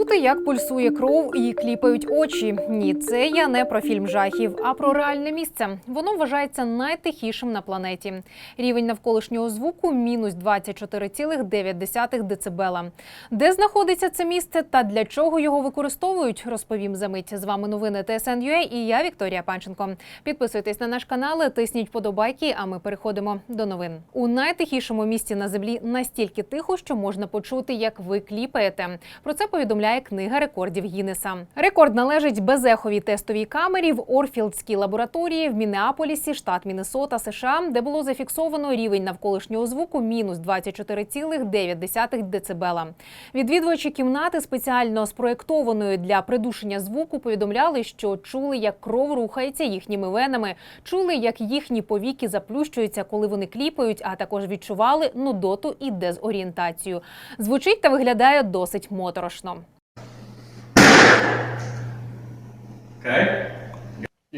Чути, як пульсує кров і кліпають очі. Ні, це я не про фільм жахів, а про реальне місце. Воно вважається найтихішим на планеті. Рівень навколишнього звуку мінус 24,9 децибела. Де знаходиться це місце та для чого його використовують, розповім за мить. З вами новини ТСН.UA і я Вікторія Панченко. Підписуйтесь на наш канал, тисніть подобайки. А ми переходимо до новин. У найтихішому місці на землі настільки тихо, що можна почути, як ви кліпаєте. Про це повідомляє книга рекордів Гіннеса. Рекорд належить безеховій тестовій камері в Орфілдській лабораторії в Мінеаполісі, штат Міннесота, США, де було зафіксовано рівень навколишнього звуку мінус 24,9 децибела. Відвідувачі кімнати спеціально спроєктованої для придушення звуку повідомляли, що чули, як кров рухається їхніми венами, чули, як їхні повіки заплющуються, коли вони кліпають, а також відчували нудоту і дезорієнтацію. Звучить та виглядає досить моторошно.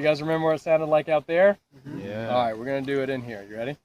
You guys remember what it sounded like out there? Yeah. All right, we're gonna do it in here. You ready?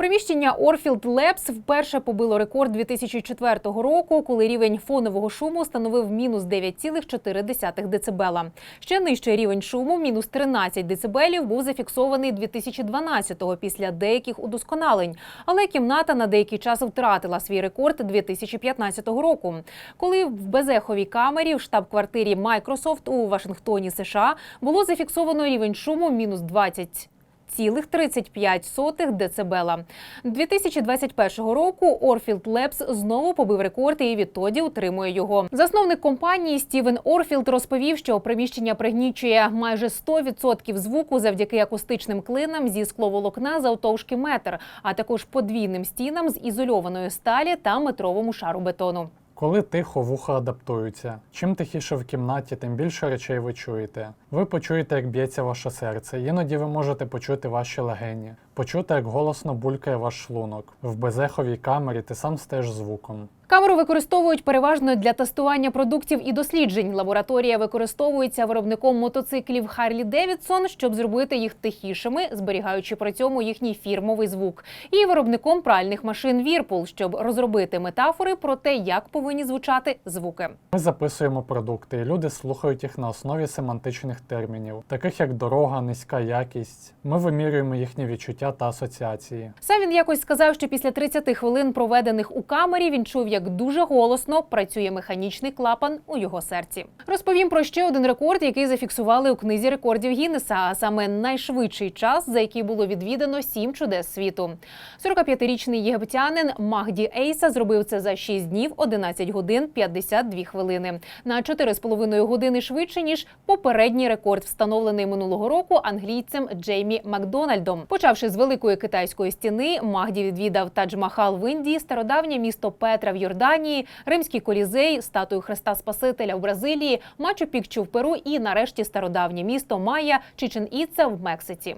Приміщення Orfield Labs вперше побило рекорд 2004 року, коли рівень фонового шуму становив мінус 9,4 децибела. Ще нижчий рівень шуму, мінус 13 децибелів, був зафіксований 2012-го після деяких удосконалень. Але кімната на деякий час втратила свій рекорд 2015 року, коли в безеховій камері в штаб-квартирі Microsoft у Вашингтоні, США, було зафіксовано рівень шуму мінус 20 цілих 35 децибела. 2021 року Orfield Labs знову побив рекорд і відтоді утримує його. Засновник компанії Стівен Орфілд розповів, що приміщення пригнічує майже 100% звуку завдяки акустичним клинам зі скловолокна завтовшки метр, а також подвійним стінам з ізольованої сталі та метровому шару бетону. Коли тихо вуха адаптуються. Чим тихіше в кімнаті, тим більше речей ви чуєте. Ви почуєте, як б'ється ваше серце. Іноді ви можете почути ваші легені, почути, як голосно булькає ваш шлунок. В безеховій камері ти сам стаєш звуком. Камеру використовують переважно для тестування продуктів і досліджень. Лабораторія використовується виробником мотоциклів Харлі Девідсон, щоб зробити їх тихішими, зберігаючи при цьому їхній фірмовий звук, і виробником пральних машин Вірпул, щоб розробити метафори про те, як повинні звучати звуки. Ми записуємо продукти, і люди слухають їх на основі семантичних термінів, таких як дорога, низька якість. Ми вимірюємо їхні відчуття та асоціації. Сам він якось сказав, що після 30 хвилин, проведених у камері, він чув, як дуже голосно працює механічний клапан у його серці. Розповім про ще один рекорд, який зафіксували у книзі рекордів Гіннеса, а саме найшвидший час, за який було відвідано сім чудес світу. 45-річний єгиптянин Магді Ейса зробив це за 6 днів, 11 годин 52 хвилини. На 4,5 години швидше ніж попередній рекорд, встановлений минулого року англійцем Джеймі Макдональдом. Почавши з великої китайської стіни, Магді відвідав Тадж-Махал в Індії, стародавнє місто Петра в Йорданії, Римський колізей, статую Христа Спасителя в Бразилії, Мачу Пікчу в Перу і нарешті стародавнє місто Майя Чичен Іца в Мексиці.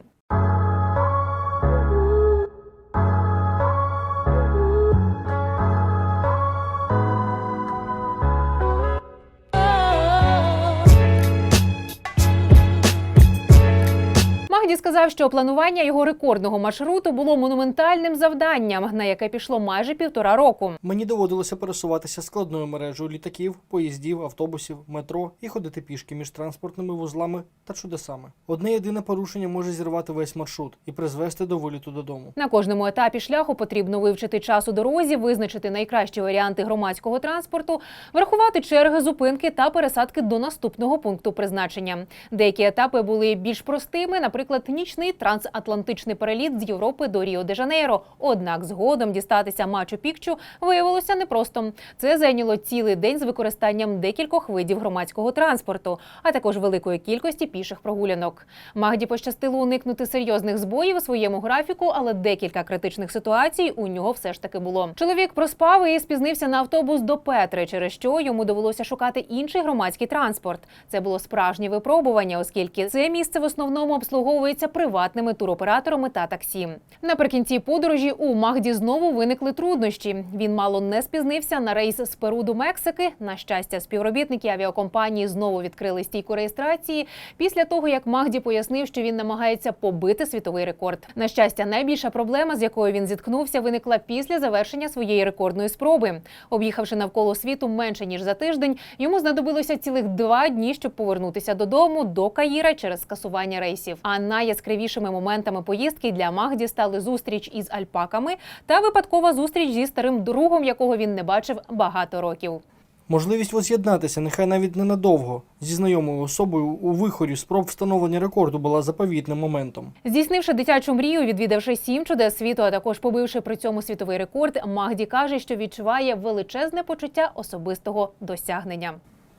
Магді сказав, що планування його рекордного маршруту було монументальним завданням, на яке пішло майже півтора року. Мені доводилося пересуватися складною мережею літаків, поїздів, автобусів, метро і ходити пішки між транспортними вузлами та чудесами. Одне єдине порушення може зірвати весь маршрут і призвести до виліту додому. На кожному етапі шляху потрібно вивчити час у дорозі, визначити найкращі варіанти громадського транспорту, врахувати черги, зупинки та пересадки до наступного пункту призначення. Деякі етапи були більш простими, наприклад, нічний трансатлантичний переліт з Європи до Ріо де Жанейро. Однак згодом дістатися Мачу Пікчу виявилося непросто. Це зайняло цілий день з використанням декількох видів громадського транспорту, а також великої кількості піших прогулянок. Магді пощастило уникнути серйозних збоїв у своєму графіку, але декілька критичних ситуацій у нього все ж таки було. Чоловік проспав і спізнився на автобус до Петри, через що йому довелося шукати інший громадський транспорт. Це було справжнє випробування, оскільки це місце в основному обслуговує користується приватними туроператорами та таксі. Наприкінці подорожі у Магді знову виникли труднощі. Він мало не спізнився на рейс з Перу до Мексики. На щастя, співробітники авіакомпанії знову відкрили стійку реєстрації після того, як Магді пояснив, що він намагається побити світовий рекорд. На щастя, найбільша проблема, з якою він зіткнувся, виникла після завершення своєї рекордної спроби. Об'їхавши навколо світу менше ніж за тиждень, йому знадобилося цілих два дні, щоб повернутися додому до Каїра через скасування рейсів. А найяскравішими моментами поїздки для Магді стали зустріч із альпаками та випадкова зустріч зі старим другом, якого він не бачив багато років. Можливість воз'єднатися, нехай навіть ненадовго, зі знайомою особою у вихорі спроб встановлення рекорду була заповітним моментом. Здійснивши дитячу мрію, відвідавши сім чудес світу, а також побивши при цьому світовий рекорд, Магді каже, що відчуває величезне почуття особистого досягнення.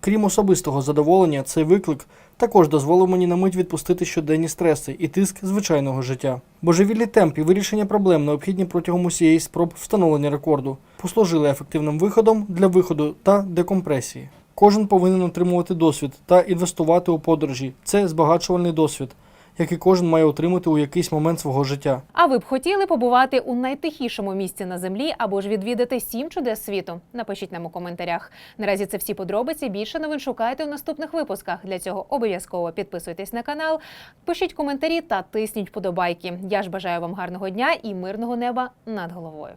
Крім особистого задоволення, цей виклик також дозволив мені на мить відпустити щоденні стреси і тиск звичайного життя. Божевільний темп і вирішення проблем, необхідні протягом усієї спроб встановлення рекорду, послужили ефективним виходом для виходу та декомпресії. Кожен повинен отримувати досвід та інвестувати у подорожі. Це збагачувальний досвід, який кожен має отримати у якийсь момент свого життя. А ви б хотіли побувати у найтихішому місці на землі або ж відвідати сім чудес світу? Напишіть нам у коментарях. Наразі це всі подробиці. Більше новин шукайте у наступних випусках. Для цього обов'язково підписуйтесь на канал, пишіть коментарі та тисніть вподобайки. Я ж бажаю вам гарного дня і мирного неба над головою.